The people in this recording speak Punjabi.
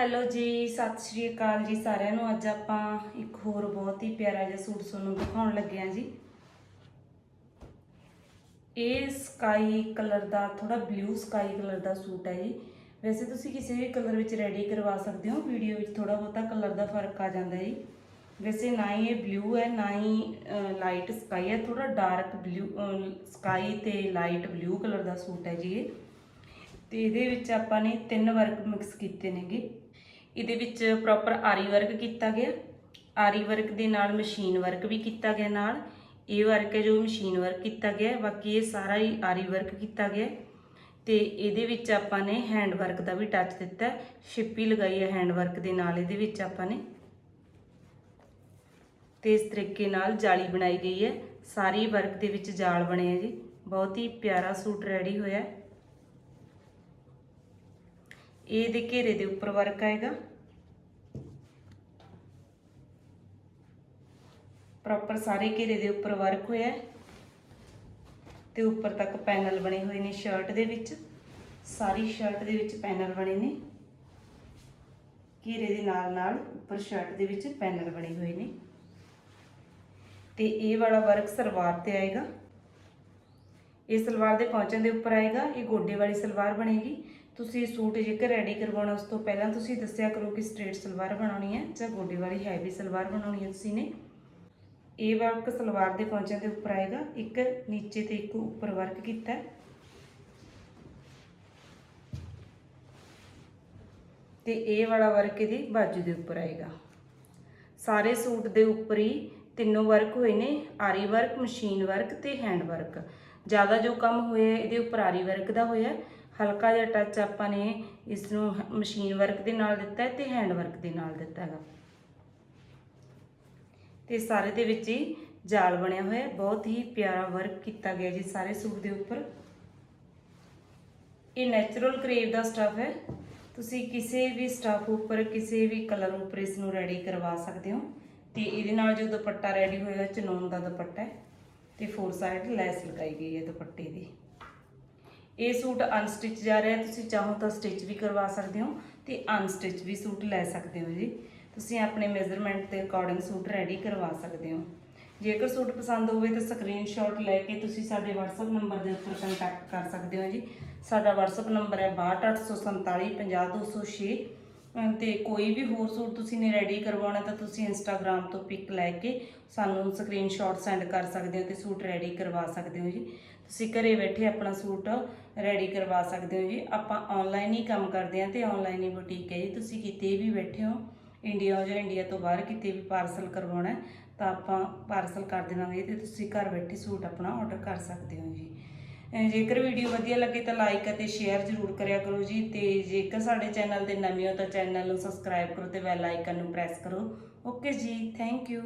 ਹੈਲੋ ਜੀ, ਸਤਿ ਸ਼੍ਰੀ ਅਕਾਲ ਜੀ ਸਾਰਿਆਂ ਨੂੰ। ਅੱਜ ਆਪਾਂ ਇੱਕ ਹੋਰ ਬਹੁਤ ਹੀ ਪਿਆਰਾ ਜਿਹਾ ਸੂਟ ਤੁਹਾਨੂੰ ਦਿਖਾਉਣ ਲੱਗੇ ਹਾਂ ਜੀ। ਇਹ ਸਕਾਈ ਕਲਰ ਦਾ ਥੋੜਾ ਬਲੂ ਸਕਾਈ ਕਲਰ ਦਾ ਸੂਟ ਹੈ ਜੀ। ਵੈਸੇ ਤੁਸੀਂ ਕਿਸੇ ਵੀ ਕਲਰ ਵਿੱਚ ਰੈਡੀ ਕਰਵਾ ਸਕਦੇ ਹੋ। ਵੀਡੀਓ ਵਿੱਚ ਥੋੜਾ ਬਹੁਤਾ ਕਲਰ ਦਾ ਫ਼ਰਕ ਆ ਜਾਂਦਾ ਜੀ। ਵੈਸੇ ਨਾ ਹੀ ਇਹ ਬਲੂ ਹੈ, ਨਾ ਹੀ ਲਾਈਟ ਸਕਾਈ ਹੈ। ਥੋੜਾ ਡਾਰਕ ਬਲੂ ਸਕਾਈ ਤੇ ਲਾਈਟ ਬਲੂ ਕਲਰ ਦਾ ਸੂਟ ਹੈ ਜੀ ਇਹ। ਤੇ ਇਹਦੇ ਵਿੱਚ ਆਪਾਂ ਨੇ ਤਿੰਨ ਵਰਕ ਮਿਕਸ ਕੀਤੇ ਨੇਗੇ। ਇਹਦੇ ਵਿੱਚ ਪ੍ਰੋਪਰ ਆਰੀ ਵਰਕ ਕੀਤਾ ਗਿਆ। ਆਰੀ ਵਰਕ ਦੇ ਨਾਲ ਮਸ਼ੀਨ ਵਰਕ ਵੀ ਕੀਤਾ ਗਿਆ ਨਾਲ। ਇਹ ਵਰਕ ਹੈ ਜੋ ਮਸ਼ੀਨ ਵਰਕ ਕੀਤਾ ਗਿਆ ਬਾਕੀ ਇਹ ਸਾਰਾ ਹੀ ਆਰੀ ਵਰਕ ਕੀਤਾ ਗਿਆ ਹੈ। ਤੇ ਇਹਦੇ ਵਿੱਚ ਆਪਾਂ ਨੇ ਹੈਂਡ ਵਰਕ ਦਾ ਵੀ ਟੱਚ ਦਿੱਤਾ ਹੈ। ਛਿੱਪੀ ਲਗਾਈ ਹੈ ਹੈਂਡ ਵਰਕ ਦੇ ਨਾਲ। ਇਹਦੇ ਵਿੱਚ ਆਪਾਂ ਨੇ ਤੇ ਇਸ ਤਰੀਕੇ ਨਾਲ ਜਾਲੀ ਬਣਾਈ ਗਈ ਹੈ। ਸਾਰੀ ਵਰਕ ਦੇ ਵਿੱਚ ਜਾਲ ਬਣੇ ਹੈ ਜੀ। ਬਹੁਤ ਹੀ ਪਿਆਰਾ ਸੂਟ ਰੈਡੀ ਹੋਇਆ ਹੈ। ਇਹ ਦੇ ਘੇਰੇ ਦੇ ਉੱਪਰ ਵਰਕ ਆਏਗਾ। ਪ੍ਰੋਪਰ ਸਾਰੇ ਘੇਰੇ ਦੇ ਉੱਪਰ ਵਰਕ ਹੋਇਆ ਤੇ ਉੱਪਰ ਤੱਕ ਪੈਨਲ ਬਣੇ ਹੋਏ ਨੇ ਸ਼ਰਟ ਦੇ ਵਿੱਚ। ਸਾਰੀ ਸ਼ਰਟ ਦੇ ਵਿੱਚ ਪੈਨਲ ਬਣੇ ਨੇ। ਘੇਰੇ ਦੇ ਨਾਲ ਨਾਲ ਉੱਪਰ ਸ਼ਰਟ ਦੇ ਵਿੱਚ ਪੈਨਲ ਬਣੇ ਹੋਏ ਨੇ। ਤੇ ਇਹ ਵਾਲਾ ਵਰਕ ਸਲਵਾਰ ਤੇ ਆਏਗਾ। ਇਹ ਸਲਵਾਰ ਦੇ ਪਹੁੰਚਣ ਦੇ ਉੱਪਰ ਆਏਗਾ। ਇਹ ਗੋਡੇ ਵਾਲੀ ਸਲਵਾਰ ਬਣੇਗੀ। ਤੁਸੀਂ ਸੂਟ ਜੇਕਰ ਰੈਡੀ ਕਰਵਾਉਣਾ, ਉਸ ਤੋਂ ਪਹਿਲਾਂ ਤੁਸੀਂ ਦੱਸਿਆ ਕਰੋ ਕਿ ਸਟ੍ਰੇਟ ਸਲਵਾਰ ਬਣਾਉਣੀ ਹੈ ਜਾਂ ਗੋਡੇ ਵਾਲੀ ਹੈਵੀ ਸਲਵਾਰ ਬਣਾਉਣੀ ਹੈ ਤੁਸੀਂ ਨੇ। ਇਹ ਵਰਕ ਸਲਵਾਰ ਦੇ ਪਹੁੰਚਣ ਦੇ ਉੱਪਰ ਆਏਗਾ, ਇੱਕ ਨੀਚੇ ਤੇ ਇੱਕ ਉੱਪਰ ਵਰਕ ਕੀਤਾ ਹੈ। ਤੇ ਇਹ ਵਾਲਾ ਵਰਕ ਇਹਦੀ ਬਾਜੂ ਦੇ ਉੱਪਰ ਆਏਗਾ। ਸਾਰੇ ਸੂਟ ਦੇ ਉੱਪਰ ਹੀ ਤਿੰਨੋਂ ਵਰਕ ਹੋਏ ਨੇ, ਆਰੀ ਵਰਕ ਮਸ਼ੀਨ ਵਰਕ ਤੇ ਹੈਂਡ ਵਰਕ ਜ਼ਿਆਦਾ ਜੋ ਕੰਮ ਹੋਇਆ, ਇਹਦੇ ਉੱਪਰ ਆਰੀ ਵਰਕ ਦਾ ਹੋਇਆ। ਹਲਕਾ ਜਿਹਾ ਟੱਚ ਆਪਾਂ ਨੇ ਇਸ ਨੂੰ ਮਸ਼ੀਨ ਵਰਕ ਦੇ ਨਾਲ ਦਿੱਤਾ ਹੈ ਤੇ ਹੈਂਡ ਵਰਕ ਦੇ ਨਾਲ ਦਿੱਤਾ ਹੈਗਾ। ਤੇ ਸਾਰੇ ਦੇ ਵਿੱਚ ਹੀ ਜਾਲ ਬਣਿਆ ਹੋਇਆ ਹੈ। ਬਹੁਤ ਹੀ ਪਿਆਰਾ ਵਰਕ ਕੀਤਾ ਗਿਆ ਜੀ ਸਾਰੇ ਸੂਟ ਦੇ ਉੱਪਰ। ਇਹ ਨੈਚੁਰਲ ਕਰੇਵ ਦਾ ਸਟਫ ਹੈ। ਤੁਸੀਂ ਕਿਸੇ ਵੀ ਸਟਫ ਉੱਪਰ, ਕਿਸੇ ਵੀ ਕਲਰ ਉੱਪਰ ਇਸ ਨੂੰ ਰੈਡੀ ਕਰਵਾ ਸਕਦੇ ਹੋ। ਤੇ ਇਹਦੇ ਨਾਲ ਜੋ ਦੁਪੱਟਾ ਰੈਡੀ ਹੋਏਗਾ ਚਨੋਨ ਦਾ ਦੁਪੱਟਾ ਹੈ। ਤੇ ਫੋਰ ਸਾਈਡ ਲੈਸ ਲਗਾਈ ਗਈ ਹੈ ਦੁਪੱਟੇ ਦੀ। ਇਹ ਸੂਟ ਅਨਸਟਿਚ ਜਾ ਰਿਹਾ ਤੁਸੀਂ ਚਾਹੋ ਤਾਂ ਸਟਿਚ ਵੀ ਕਰਵਾ ਸਕਦੇ ਹੋ ਤੇ ਅਨਸਟਿਚ ਵੀ ਸੂਟ ਲੈ ਸਕਦੇ ਹੋ ਜੀ। ਤੁਸੀਂ ਆਪਣੇ ਮੈਜ਼ਰਮੈਂਟ ਦੇ ਅਕੋਰਡਿੰਗ ਸੂਟ ਰੈਡੀ ਕਰਵਾ ਸਕਦੇ ਹੋ। ਜੇਕਰ ਸੂਟ ਪਸੰਦ ਹੋਵੇ ਤਾਂ ਸਕਰੀਨਸ਼ਾਟ ਲੈ ਕੇ ਤੁਸੀਂ ਸਾਡੇ WhatsApp ਨੰਬਰ ਦੇ ਉੱਪਰ ਕੰਟੈਕਟ ਕਰ ਸਕਦੇ ਹੋ ਜੀ। ਸਾਡਾ WhatsApp ਨੰਬਰ ਹੈ 6284450206 ਅਮ ਤੇ ਕੋਈ ਵੀ ਹੋਰ ਸੂਟ ਤੁਸੀਂ ਨੇ ਰੈਡੀ ਕਰਵਾਉਣਾ ਤਾਂ ਤੁਸੀਂ ਇੰਸਟਾਗ੍ਰam ਤੋਂ ਪਿਕ ਲੈ ਕੇ ਸਾਨੂੰ ਸਕਰੀਨਸ਼ਾਟ ਸੈਂਡ ਕਰ ਸਕਦੇ ਹੋ ਤੇ ਸੂਟ ਰੈਡੀ ਕਰਵਾ ਸਕਦੇ ਹੋ ਜੀ। ਤੁਸੀਂ ਘਰੇ ਬੈਠੇ ਆਪਣਾ ਸੂਟ ਰੈਡੀ ਕਰਵਾ ਸਕਦੇ ਹੋ ਜੀ। ਆਪਾਂ ਆਨਲਾਈਨ ਹੀ ਕੰਮ ਕਰਦੇ ਹਾਂ ਤੇ ਆਨਲਾਈਨ ਹੀ ਬੁਟੀਕ ਹੈ ਜੀ। ਤੁਸੀਂ ਕਿਤੇ ਵੀ ਬੈਠੇ ਹੋ ਇੰਡੀਆ ਜਾਂ ਇੰਡੀਆ ਤੋਂ ਬਾਹਰ ਕਿਤੇ ਵੀ ਪਾਰਸਲ ਕਰਵਾਉਣਾ ਤਾਂ ਆਪਾਂ ਪਾਰਸਲ ਕਰ ਦੇਵਾਂਗੇ ਤੇ ਤੁਸੀਂ ਘਰ ਬੈਠੇ ਸੂਟ ਆਪਣਾ ਆਰਡਰ ਕਰ ਸਕਦੇ ਹੋ ਜੀ। ਜੇਕਰ ਵੀਡੀਓ ਵਧੀਆ ਲੱਗੇ ਤਾਂ ਲਾਈਕ ਅਤੇ ਸ਼ੇਅਰ ਜ਼ਰੂਰ ਕਰਿਆ ਕਰੋ ਜੀ ਤੇ ਜੇਕਰ ਸਾਡੇ ਚੈਨਲ ਤੇ ਨਵੇਂ ਹੋ ਤਾਂ ਚੈਨਲ ਨੂੰ ਸਬਸਕ੍ਰਾਈਬ ਕਰੋ ਤੇ ਬੈਲ ਆਈਕਨ ਨੂੰ ਪ੍ਰੈਸ ਕਰੋ। ਓਕੇ ਜੀ ਥੈਂਕ ਯੂ